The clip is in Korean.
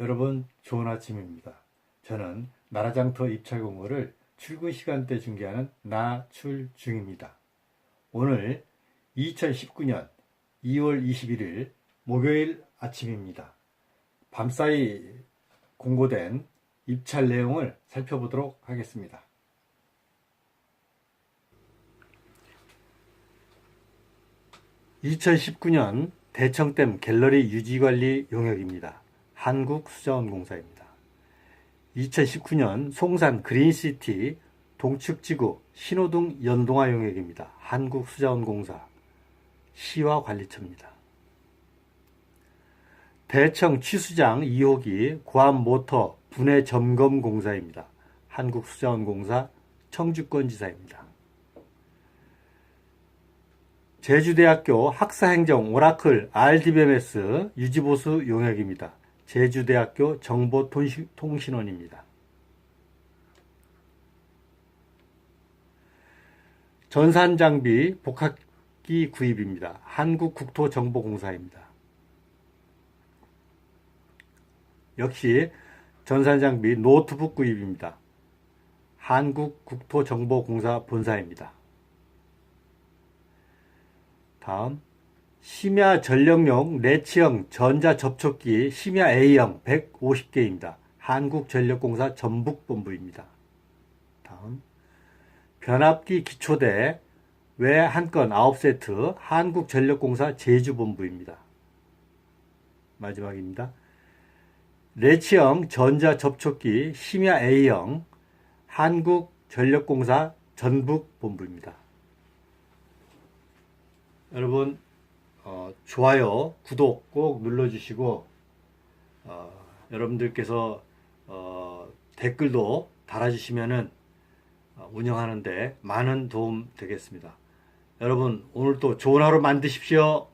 여러분 좋은 아침입니다. 저는 나라장터 입찰 공고를 출근 시간대 중개하는 나출중입니다. 오늘 2019년 2월 21일 목요일 아침입니다. 밤사이 공고된 입찰 내용을 살펴보도록 하겠습니다. (2019년) 대청댐 갤러리 유지관리 용역입니다. 한국수자원공사입니다. 2019년 송산 그린시티 동측지구 신호등 연동화 용역입니다. 한국수자원공사 시화관리처입니다. 대청 취수장 2호기 고암모터 분해 점검 공사입니다. 한국수자원공사 청주권지사입니다. 제주대학교 학사행정 오라클 RDBMS 유지보수 용역입니다. 제주대학교 정보통신원입니다. 전산장비 복합기 구입입니다. 한국국토정보공사입니다. 역시 전산장비 노트북 구입입니다. 한국국토정보공사 본사입니다. 다음 심야 전력용 내치형 전자접촉기 심야 A형 150개입니다. 한국전력공사 전북본부입니다. 다음 변압기 기초대 외 한 건 9세트 한국전력공사 제주본부입니다. 마지막입니다. 레치형 전자접촉기 심야 A형 한국전력공사 전북본부입니다. 여러분 어, 좋아요, 구독 꼭 눌러주시고 어, 여러분들께서 어, 댓글도 달아주시면은 어, 운영하는데 많은 도움 되겠습니다. 여러분 오늘 또 좋은 하루 만드십시오.